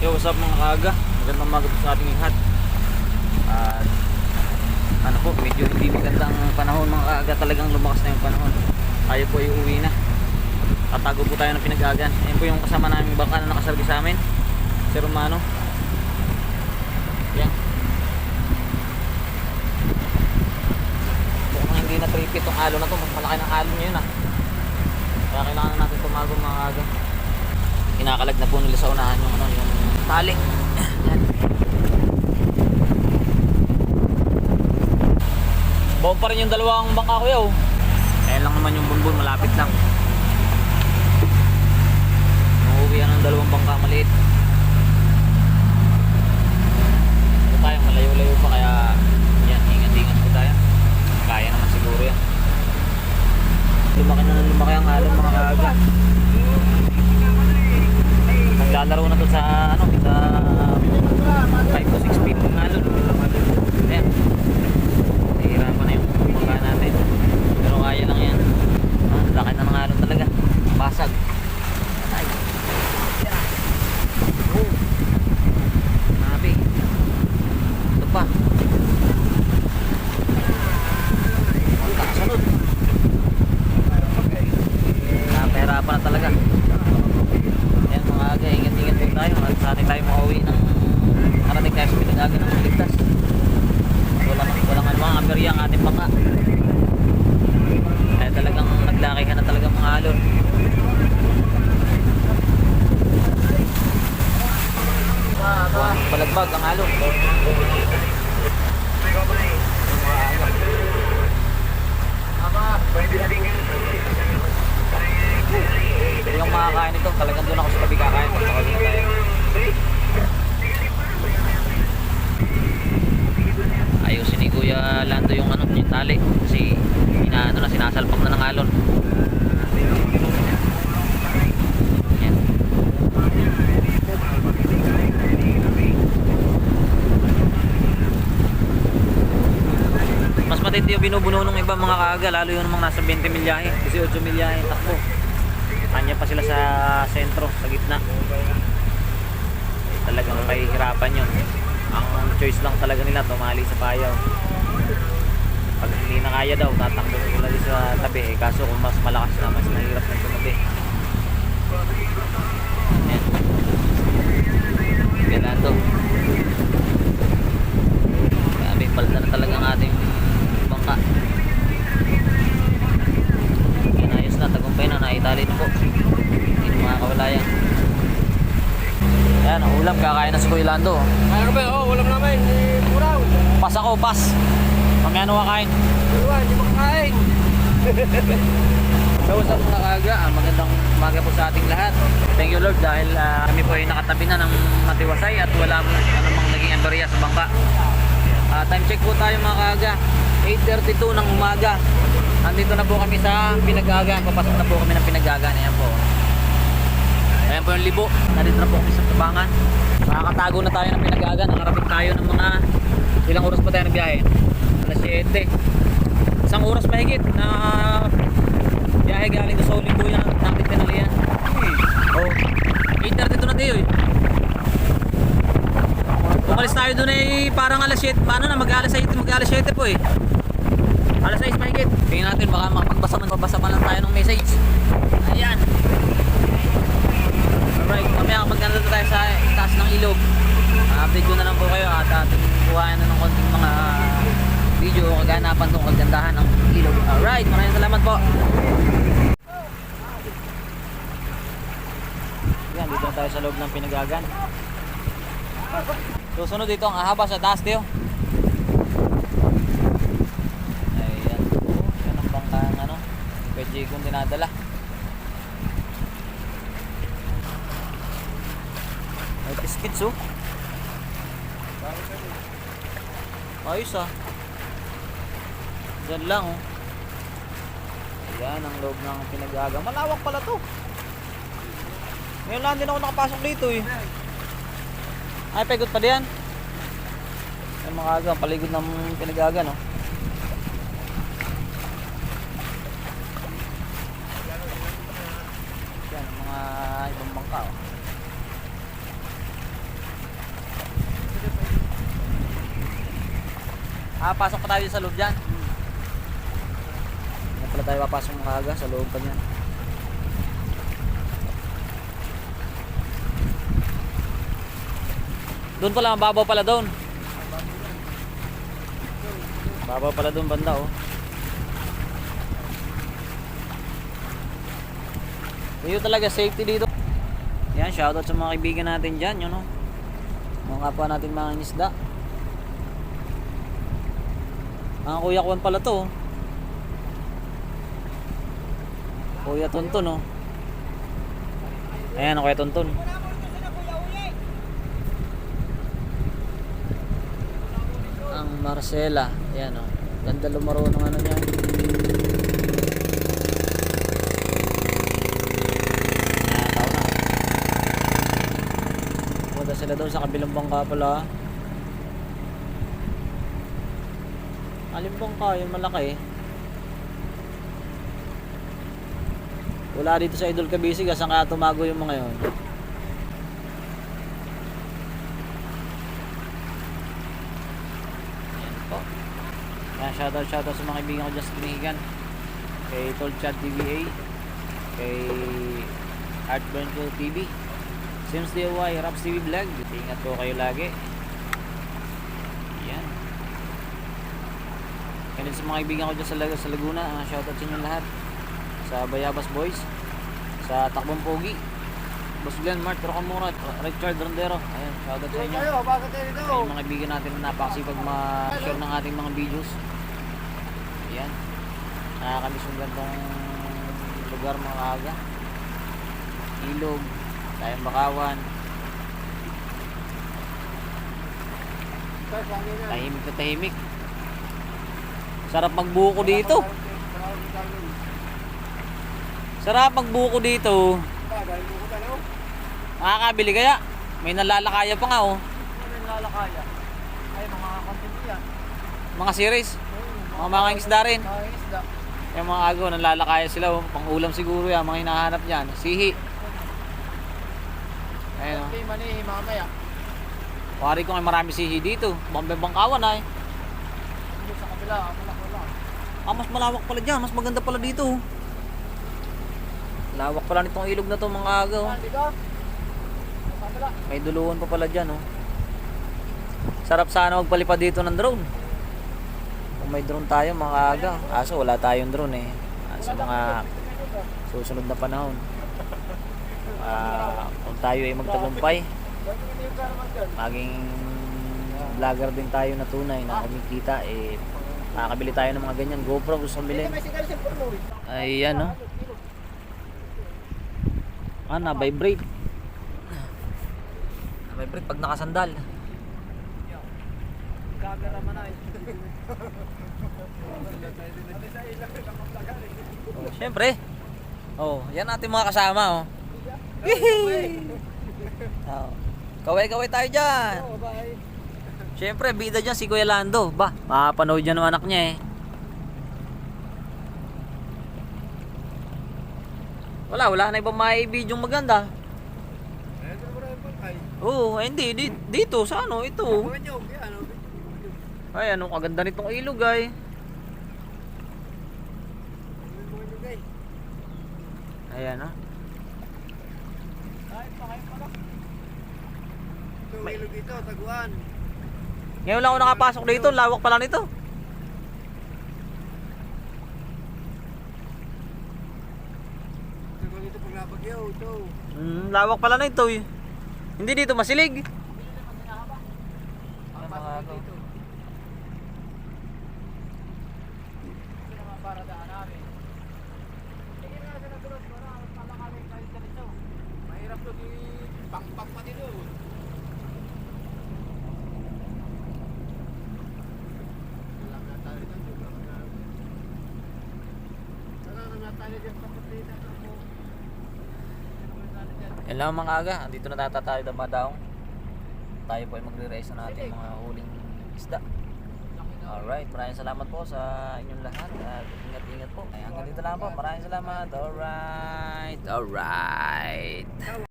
Yo, what's up mga kaaga? Magandang umaga sa ating lahat. At ano po, medyo hindi magandang panahon mga kaaga. Talagang lumakas na yung panahon. Tayo po ay uuwi na. Tatago po tayo ng pinagagan. Ayan po yung kasama namin bangka na nakasargi sa amin. Si Romano. Yan. Kung hindi na trip itong alo na to, mas malaki ng alo niya yun ah. Kaya kailangan natin tumago mga kaaga kinakalag na po nila sa unahan yung ano yung tali. Yan. Buo pa rin yung dalawang bangka ko yaw kaya lang naman yung bunbun malapit lang. Uuwi yan ng dalawang bangka maliit. Ito tayo malayo-layo pa kaya yan ingat-ingat po tayo. Kaya naman siguro yan. Lumaki na lumaki ang alon mga kaaga naglalaro na to sa ano sa 5 to 6 feet ng alon ayan. Nahihirapan na yung bangka natin. Pero kaya lang yan. Ah, laki na ng alon talaga. Basag ay oh grabe ito pa ang kasunod napahirapan na talaga Ayan mga aga, ingat-ingat po tayo at sa atin tayo makauwi ng narating tayo sa pinagaga ng ligtas. Walang, walang ano mga aberya ang ating baka. Kaya talagang naglaki ka na talaga mga alon. Buwan balagbag ang alon. Yung makakain ito, talagang doon ako sa tabi kakain. Pag nakauwi na tayo. Ayusin ni Kuya Lando yung ano, yung tali. Kasi inaano na, sinasalpak na ng alon. Yan. Mas matindi yung binubuno ng ibang mga kaaga, lalo yung mga nasa 20 milyahe, 18 milyahe takbo. Kanya pa sila sa sentro, sa gitna. Eh, talagang mahihirapan yun. Ang choice lang talaga nila, tumali sa payaw. Pag hindi na kaya daw, tatakbo sila sa tabi. Eh, kaso kung mas malakas na, mas nahirap na tumabi. Ayan. Ganun to. Grabe, palda na talaga ang ating bangka. Inayos na, tagumpay na, naitali na po. Hindi na makakawala yan. Yan, ang ulam, kakain na si Kuya Lando. Kaya ka ba? Oo, walang naman. Eh, kurang. Pas ako, pas. Mamaya na kakain. Dalawa, hindi makakain. So, sa mga kaga, ah, magandang umaga po sa ating lahat. Thank you Lord dahil ah, kami po ay nakatabi na ng matiwasay at wala mo anumang naging emberya sa bangka. Ah, time check po tayo mga kaga. 8.32 ng umaga. Nandito na po kami sa pinagagaan. Papasok na po kami ng pinagagaan. Ayan po. Ayan po yung libo. Nandito na po kami sa tabangan. Makakatago na tayo ng pinagagaan. Nakarating tayo ng mga ilang oras pa tayo ng biyahe. Alas 7. Isang oras mahigit na biyahe galing sa Soling Buya natin pinalian. Oh. 8.32 na tayo eh. Umalis tayo doon eh parang alas 7. Paano na mag-alas 7, mag-alas 7 po eh. Alas 6 mahigit. Tingnan natin baka makapagbasa man magbasa man lang tayo ng message. Ayan. Alright, mamaya maganda tayo sa taas ng ilog. Update ko na lang po kayo at ating na ng konting mga video kaganapan tong kagandahan ng ilog. Alright, maraming salamat po. Yan, dito na tayo sa loob ng pinagagan. Susunod dito ang ahaba sa taas tiyo. Ayan. Oh, yan ang bangkang ano. Pwede kong dinadala. lang oh. Ayan ang loob ng pinagaga. Malawak pala to. Ngayon lang din ako nakapasok dito eh. Ay, pegot pa diyan. Ay, mga aga, paligid ng pinagaga no. Yan, mga ibang bangka oh. Ah, pasok pa tayo sa loob dyan. Tayo papasok ng maaga sa loob pa niyan. Doon pala, mababaw pala doon. Babaw pala doon banda oh. Yun talaga safety dito. Yan, shoutout sa mga kaibigan natin dyan, yun oh. Mga kapwa natin mga isda. Mga kuya kuwan pala to. oh. Kuya Tonton oh. Ayan, oh, kuya Tonton. Ang Marcela. Ayan oh. Ganda lumaro ng ano niya. Punta sila doon sa kabilang bangka pala. Alin bangka yun malaki Wala dito sa Idol Cabisig, saan kaya tumago yung mga yun? Ayan shoutout shoutout sa mga kaibigan ko dyan sa Tinihigan. Kay Tol Chat TVA. Kay Art Burnfield TV. Sims DIY, Raps TV Vlog. Ingat po kayo lagi. Yan. Kaya sa mga kaibigan ko dyan sa, Lag- sa Laguna. Uh, shoutout sa inyo lahat. Sa Bayabas Boys. Sa Takbong Pogi. Boss Glenn, Mark Rocamora, Richard Rondero. Ayun, shoutout sa inyo. Kayo, bakit tayo dito? Ay, yung mga kaibigan natin na napakasipag ma-share ng ating mga videos. Ayan. Nakakamiss yung gantong lugar mga kaaga. Ilog, tayong bakawan, tahimik na tahimik. Sarap magbuko dito. Sarap magbuko dito. Makakabili kaya? May nalalakaya pa nga oh. Ano yung lalakaya? Ay, mga content yan. Mga series. Mga mga isda rin. Mga isda. Yung mga agaw, nalalakaya sila oh. Pang ulam siguro yan, mga hinahanap dyan. Sihi. Ayun oh. Manihi mamaya. Wari ko nga marami sihi dito. Bambay bangkawan ay. Sa kabila, wala wala. Ah, mas malawak pala dyan. Mas maganda pala dito. oh. Lawak pala nitong ilog na to mga agaw. Dito? Sa kabila. May duluhan pa pala dyan oh. Sarap sana magpalipad dito ng drone. Kung may drone tayo mga aga. Aso wala tayong drone eh. Sa mga susunod na panahon. Ah, kung tayo ay magtagumpay, karaman dyan? maging vlogger din tayo na tunay na kumikita eh makakabili tayo ng mga ganyan GoPro gusto bilhin may sigal sa porno. ay ano ah na vibrate na vibrate pag nakasandal Gagaraman na eh. oh, syempre oh yan ating mga kasama oh oh. kaway kaway tayo Oo, bye. Siyempre, bida dyan si Kuya Lando. Ba, makapanood dyan ng anak niya eh. Wala, wala na ibang may video maganda. Oo, oh, hindi. Di, dito, sa ano, ito. ano? Ay, anong kaganda nitong ilog ay. Ayan ah. Pa May- ilog dito, taguan. Ngayon lang ako nakapasok dito, lawak pala nito. Taguan nabagyo. Ito. Hmm, lawak pala nito eh. Hindi dito masilig. Ang mga Yan lang mga aga, andito na tata tayo damadaong. Tayo po ay magre-race na natin mga huling isda. Alright, maraming salamat po sa inyong lahat at ingat-ingat po. Ay, hanggang dito lang po. Maraming salamat. Alright. Alright.